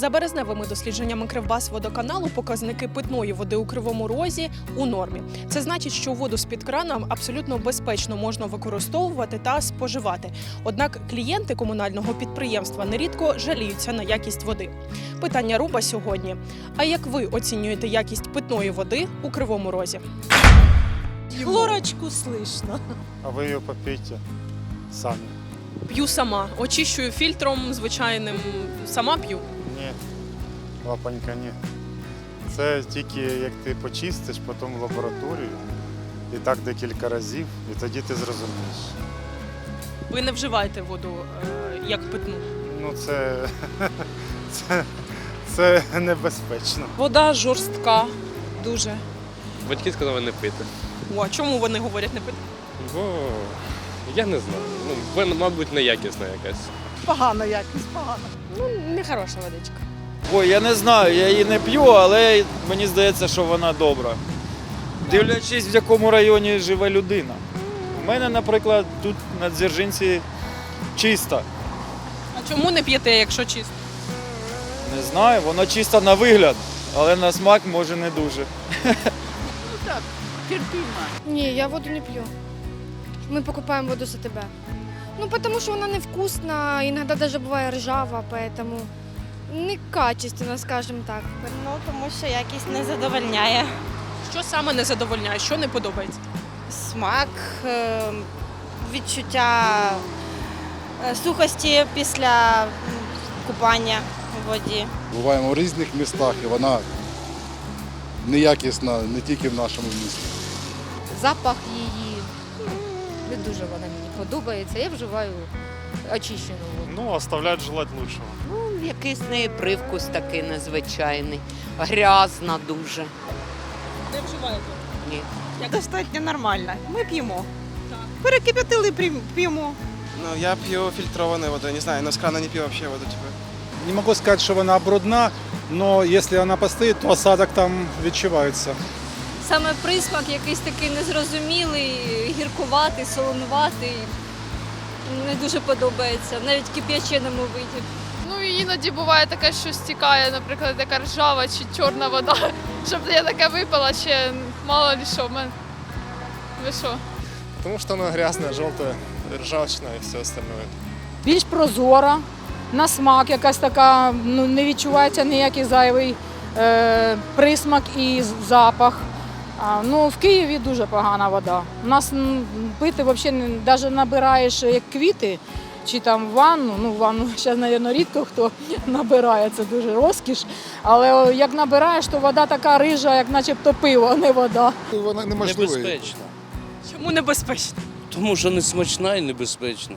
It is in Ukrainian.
За березневими дослідженнями Кривбас-водоканалу показники питної води у Кривому Розі у нормі. Це значить, що воду з-під крана абсолютно безпечно можна використовувати та споживати. Однак клієнти комунального підприємства нерідко жаліються на якість води. Питання руба сьогодні: а як ви оцінюєте якість питної води у Кривому Розі? Хлорочку слышно. А вы ее попейте сами. П'ю сама, очищую фільтром звичайним. Сама п'ю. Ні, лапонька, ні. Це тільки як ти почистиш, потім в лабораторію. І так декілька разів, і тоді ти зрозумієш. Ви не вживаєте воду е, як питну. Ну це, це, це небезпечно. Вода жорстка, дуже. Батьки сказали не пити. О, а чому вони говорять не пити? Бо я не знаю. Ну, вона, мабуть, неякісна якась. Погана якість, погана. Нехороша водичка. Ой, я не знаю, я її не п'ю, але мені здається, що вона добра. Дивлячись, в якому районі живе людина. У мене, наприклад, тут на Дзержинці чиста. А чому не п'єте, якщо чисто? Не знаю, вона чиста на вигляд, але на смак може не дуже. Ну так, терпимо. Ні, я воду не п'ю. Ми покупаємо воду з АТБ. Ну, тому що вона невкусна, іноді навіть буває ржава, поэтому некачественна, скажімо так. Ну, тому що якість не задовольняє. Що саме не задовольняє, що не подобається? Смак, е, відчуття е, сухості після м, купання у воді. Буваємо в різних містах, і вона неякісна не тільки в нашому місті. запах її. Не дуже вона мені подобається. Я вживаю очищену воду. Ну, оставлять желать лучшего. Ну, якийсь в неї привкус такий незвичайний. Грязна дуже. Не вживаєте. Ні. Достатньо нормально. Ми п'ємо. Перекип'ятили п'ємо. Ну, я пью фильтрованную воду, не знаю, но с крана не пью вообще воду, типа. Не могу сказать, что она брудна, но если она постоит, то осадок там відчувається. Саме присмак якийсь такий незрозумілий, гіркуватий, солонуватий. Не дуже подобається, навіть в кип'яченому виді. Ну і іноді буває таке, що стікає, наприклад, така ржава чи чорна вода. Щоб я таке випила, ще мало ли що. в мене- Ви що? Потому что она грязная, желтая, ржавчина и все остальное. Більш прозора, на смак якась така, ну не відчувається ніякий зайвий е, присмак і запах. А, ну, в Києві дуже погана вода. У нас пити взагалі навіть набираєш як квіти чи там ванну. Ну, ванну зараз, мабуть, рідко хто набирає, це дуже розкіш. Але як набираєш, то вода така рижа, як начебто пиво, а не вода. Вона неможлива. Небезпечно. Чому небезпечно? Тому що не смачна і небезпечна.